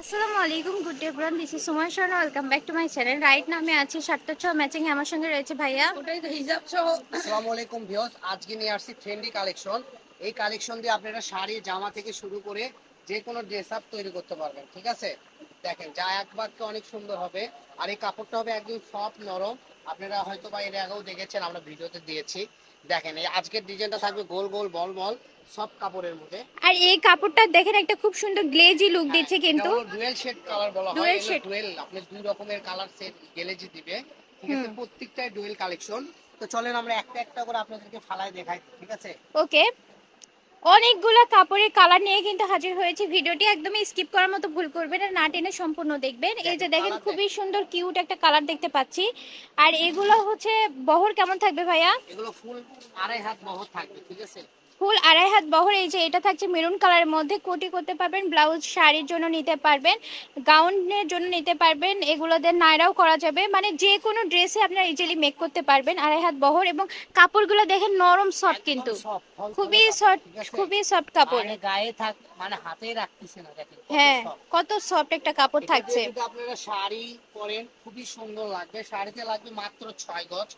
আসসালামু আলাইকুম good day bran this is Suman Sharma welcome back to my channel right না আমি আছি সাতটা ছ ম্যাচিং আমার সঙ্গে রয়েছে ভাইয়া। ওটাই তো হিজাব সহ। আসসালামু আলাইকুম ভিউয়ার্স আজকে নিয়ে আসছি ট্রেন্ডি কালেকশন এই কালেকশন দিয়ে আপনারা শাড়ি জামা থেকে শুরু করে যে কোনো ড্রেস আপ তৈরি করতে পারবেন ঠিক আছে? দেখেন যা এক বাক্যে অনেক সুন্দর হবে। আর এই কাপড়টা হবে একদম সফট নরম। আপনারা হয়তো বা এর আগেও দেখেছেন আমরা ভিডিওতে দিয়েছি। দেখেন এই আজকের ডিজাইনটা থাকবে গোল গোল বল বল সব কাপড়ের মধ্যে। আর এই কাপড়টা দেখেন একটা খুব সুন্দর গ্লেজি লুক দিচ্ছে কিন্তু। ডুয়েল শেড কালার বলা হয়। এগুলো shade। ডুয়েল আপনি দুই রকমের কালার সেট গেলেজি দিবে। ঠিক আছে প্রত্যেকটাই ডুয়েল কালেকশন তো চলেন আমরা একটা একটা করে আপনাদেরকে ফালায় দেখাই ঠিক আছে? ওকে অনেকগুলো কাপড়ের কালার নিয়ে কিন্তু হাজির হয়েছে। ভিডিওটি একদমই স্কিপ করার মতো ভুল করবেন আর না টেনে সম্পূর্ণ দেখবেন। এই যে দেখেন, দেখেন খুবই সুন্দর কিউট একটা কালার দেখতে পাচ্ছি। আর এগুলো হচ্ছে বহর কেমন থাকবে ভাইয়া? এগুলো ফুল আড়াই হাত বহর থাকবে ঠিক আছে? ফুল আড়াই হাত বহর এই যে এটা থাকছে মেরুন কালারের মধ্যে। কোটি করতে পারবেন ব্লাউজ শাড়ির জন্য নিতে পারবেন গাউনের জন্য নিতে পারবেন এগুলোদের নায়রাও করা যাবে। মানে যে কোনো ড্রেসে আপনারা ইজিলি মেক করতে পারবেন আড়াই হাত বহর এবং কাপড়গুলো দেখেন নরম সফট কিন্তু। খুবই সফট খুবই সফট কাপড়। মানে গায়ে থাক মানে হাতে রাখতেছে না দেখেন হ্যাঁ কত সফট একটা কাপড় থাকছে। আপনারা শাড়ি পরেন খুবই সুন্দর লাগবে। শাড়িতে লাগবে মাত্র ছয় গজ।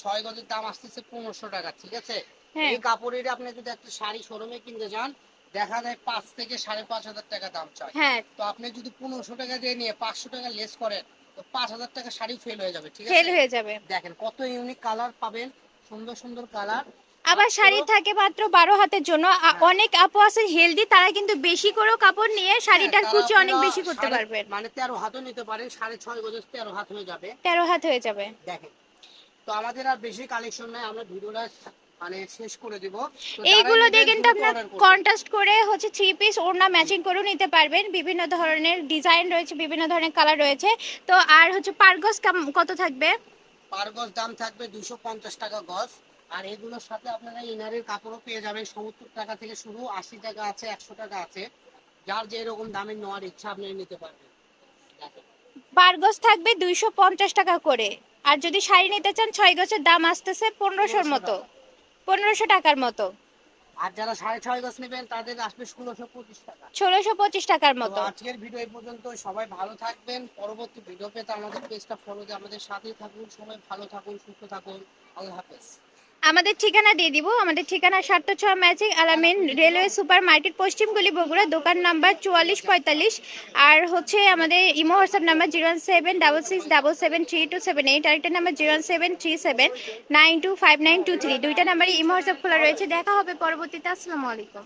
ছয় গজের দাম আসতেছে পনেরোশো টাকা ঠিক আছে? হ্যাঁ। এই কাপড়ের আপনি যদি একটা শাড়ি শোরুমে কিনতে যান দেখা যায় পাঁচ থেকে সাড়ে পাঁচ হাজার টাকা দাম চায় হ্যাঁ। তো আপনি যদি পনেরোশো টাকা দিয়ে নিয়ে পাঁচশো টাকা লেস করেন তো পাঁচ হাজার টাকা শাড়ি ফেল হয়ে যাবে ঠিক ফেল হয়ে যাবে। দেখেন কত ইউনিক কালার পাবেন সুন্দর সুন্দর কালার আবার শাড়ি থাকে মাত্র বারো হাতের জন্য। অনেক আপু আছে হেলদি তারা কিন্তু বেশি করেও কাপড় নিয়ে শাড়িটার কুচি অনেক বেশি করতে পারবেন। মানে তেরো হাতও নিতে পারেন সাড়ে ছয় গজের তেরো হাত হয়ে যাবে। তেরো হাত হয়ে যাবে। দেখেন তো আমাদের আর বেশি কালেকশন নাই আমরা ভিডিওটা মানে শেষ করে দিব। এইগুলো দিয়ে কিন্তু আপনার কন্ট্রাস্ট করে হচ্ছে থ্রি পিস ওড়না ম্যাচিং করেও নিতে পারবেন। বিভিন্ন ধরনের ডিজাইন রয়েছে বিভিন্ন ধরনের কালার রয়েছে। তো আর হচ্ছে পারগস কত থাকবে? পার গজ দাম থাকবে দুশো পঞ্চাশ টাকা গজ। আর এগুলোর সাথে আপনারা ইনারের কাপড়ও পেয়ে যাবেন। সত্তর টাকা থেকে শুরু আশি টাকা আছে একশো টাকা আছে। যার যে এরকম দামের নেওয়ার ইচ্ছা আপনি নিতে পারবেন। দেখেন পারগস থাকবে দুইশো পঞ্চাশ টাকা করে। আর যদি শাড়ি নিতে চান ছয় গছের দাম আসতেছে পনেরোশোর মতো। পনেরোশো টাকার মতো। আর যারা সাড়ে ছয় গজ নেবেন তাদের আসবে ষোলোশো পঁচিশ টাকা। ষোলোশো পঁচিশ টাকার মতো। আজকের ভিডিও এই পর্যন্ত সবাই ভালো থাকবেন। পরবর্তী ভিডিও পেতে আমাদের পেজটা ফলো দিয়ে আমাদের সাথেই থাকুন। সবাই ভালো থাকুন সুস্থ থাকুন। আল্লাহ হাফেজ। আমাদের ঠিকানা দিয়ে দিব। আমাদের ঠিকানা সাতটা ছ matching Alamin railway super market পশ্চিমগুলি Bogura, দোকান নাম্বার চুয়াল্লিশ পঁয়তাল্লিশ। আর হচ্ছে আমাদের imo WhatsApp number zero seven double six double seven three two seven eight, আরেকটা number zero seven three seven nine two five nine two three. দুইটা নাম্বারই ইমো হোয়াটসঅ্যাপ খোলা রয়েছে। দেখা হবে পরবর্তীতে। আসসালামু আলাইকুম।